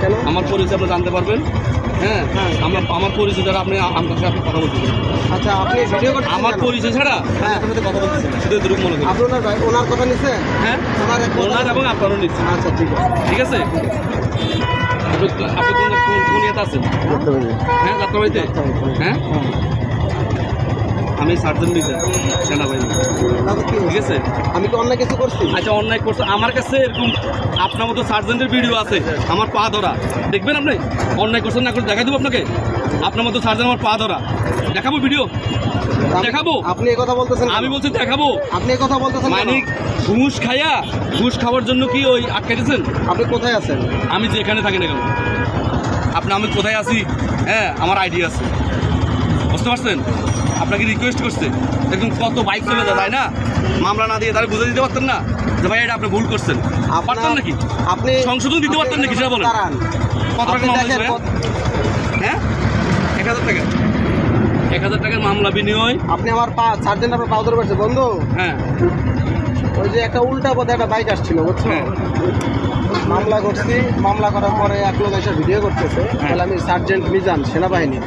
কেন? আমার পরিচয় আপনি জানতে পারবেন। হ্যাঁ হ্যাঁ। আমার আমার পরিচয় ছাড়া আপনি আমার সাথে আপনি কথা বলতে আচ্ছা আপনি ভিডিও করতে আমার পরিচয় ছাড়া হ্যাঁ। কথা বলতেছেন শুধু এতটুকু মনে করি। আপনার ভাই ওনার কথা নিছে? হ্যাঁ। ওনার কথা- ওনার এবং আপনারও নিচ্ছি আচ্ছা ঠিক আছে। ঠিক আছে? আপনি আপনি কোন কোন কোন ইয়েতে আছেন? হ্যাঁ যাত্রাবাড়িতে। হ্যাঁ। আমি সার্জন মিজান সেনাবাহিনী। ঠিক আছে? আমি কি অন্যায় কিছু করছি? আচ্ছা অন্যায় করছে। আমার কাছে এরকম আপনার মতো সার্জেন্টের ভিডিও আছে আমার পা ধরা। দেখবেন আপনি? অন্যায় করছেন না করে দেখাই দেবো আপনাকে। আপনার মতো সার্জেন্ট আমার পা ধরা। দেখাবো ভিডিও? দেখাবো? আপনি এই কথা বলতেছেন আমি বলছি দেখাবো। আপনি এই কথা বলতেছেন? মানিক ঘুষ খাইয়া ঘুষ খাওয়ার জন্য কি ওই আটকাইতেছেন? আপনি কোথায় আছেন? আমি যেখানে থাকি না কেন? আপনি আমি কোথায় আছি? হ্যাঁ আমার আইডিয়া আছে। বুঝতে পারছেন? আপনাকে রিকোয়েস্ট করছে দেখুন কত বাইক চলে যায় তাই না? মামলা না দিয়ে তাহলে বুঝে দিতে পারতেন না যে ভাই এটা আপনি ভুল করছেন। পারতেন নাকি? আপনি সংশোধন দিতে পারতেন নাকি সেটা বলেন। কত টাকা হ্যাঁ? এক হাজার টাকা। এক হাজার টাকার মামলা বিনিময়। আপনি আমার পা সার্জেন্ট আপনার পা ধরে বন্ধু। হ্যাঁ। ওই যে একটা উল্টা পথে একটা বাইক আসছিল বুঝছ হ্যাঁ। মামলা করছি। মামলা করার পরে এক লোক এসে ভিডিও করতেছে। হ্যাঁ। তাহলে আমি সার্জেন্ট মিজান সেনাবাহিনী।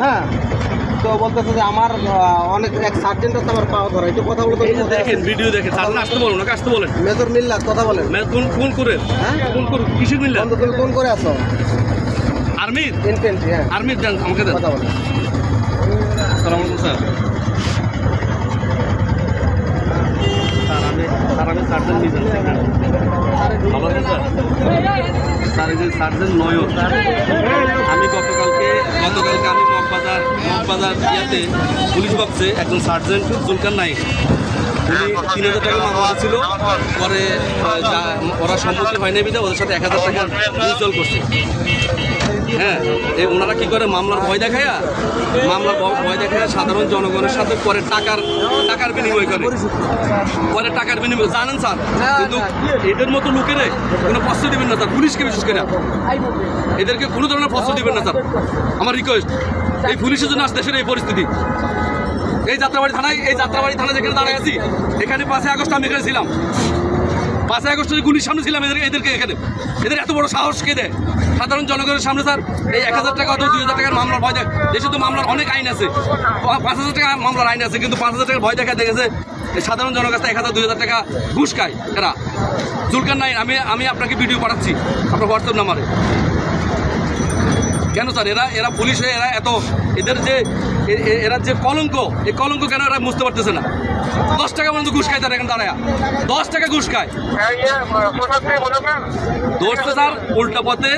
হ্যাঁ? তো বলতেছে যে আমার অনেক এক সার্জেন্ট আছে আমার পাওয়া ধরা। একটু কথা বলতে দেখেন ভিডিও দেখেন। স্যার আসতে বলুন ওনাকে আসতে বলেন। মেজর মিল্লাত কথা বলেন। কোন কোন করে? হ্যাঁ? কোন করে? কিসের বন্ধু তুমি কোন করে আছো? আর্মির? ইনফেন্ট্রি হ্যাঁ। আর্মির দেন আমাকে দেন। কথা বলেন। আসসালামু আলাইকুম স্যার। স্যার আমি স্যার আমি সার্জন মিজান। ভালো আছেন স্যার? আমি গতকালকে গতকালকে আমি পুলিশ বক্সে একজন সার্জেন্ট জুলকার নাইক উনি তিন হাজার টাকা মামলা ছিল পরে যা- ওরা সম্মতি হয় নাই বিধা ওদের সাথে এক হাজার টাকা মিউচুয়াল করছে। হ্যাঁ এই ওনারা কি করে মামলার ভয় দেখায়া? মামলার ভয় দেখায় সাধারণ জনগণের সাথে পরে টাকার টাকার বিনিময় করে। পরে টাকার বিনিময় জানেন স্যার? কিন্তু এদের মতো লোকেরে কোনো প্রশ্ন দিবেন না স্যার। পুলিশকে বিশেষ করে। এদেরকে কোনো ধরনের প্রশ্ন দিবেন না স্যার। আমার রিকোয়েস্ট এই পুলিশের জন্য আজ দেশের এই পরিস্থিতি। এই যাত্রাবাড়ি থানায়, এই যাত্রাবাড়ি থানা যেখানে দাঁড়ায় আছি, এখানে পাঁচই আগস্ট আমি এখানে ছিলাম। পাঁচই আগস্টের গুলির সামনে ছিলাম এদের এদেরকে এখানে। এদের এত বড় সাহস কে দেয়? সাধারণ জনগণের সামনে স্যার, এই এক হাজার টাকা দুই হাজার টাকার মামলার ভয় দেখ দেশে তো মামলার অনেক আইন আছে। পাঁচ হাজার টাকা মামলার আইন আছে, কিন্তু পাঁচ হাজার টাকার ভয় দেখা দেখেছে সাধারণ জনের কাছে এক হাজার, দুই হাজার টাকা ঘুষ খায় এরা। জুলকার নাই আমি আমি আপনাকে ভিডিও পাঠাচ্ছি, আপনার হোয়াটসঅ্যাপ নাম্বারে কেন স্যার? এরা এরা পুলিশ হয়ে এরা এত এদের যে এরা যে কলঙ্ক এই কলঙ্ক কেন এরা বুঝতে পারতেছে না? দশ টাকা পর্যন্ত ঘুষ খায় তারা এখানে দাঁড়ায়। দশ টাকা ঘুষ খায়। ধরছে স্যার উল্টা পথে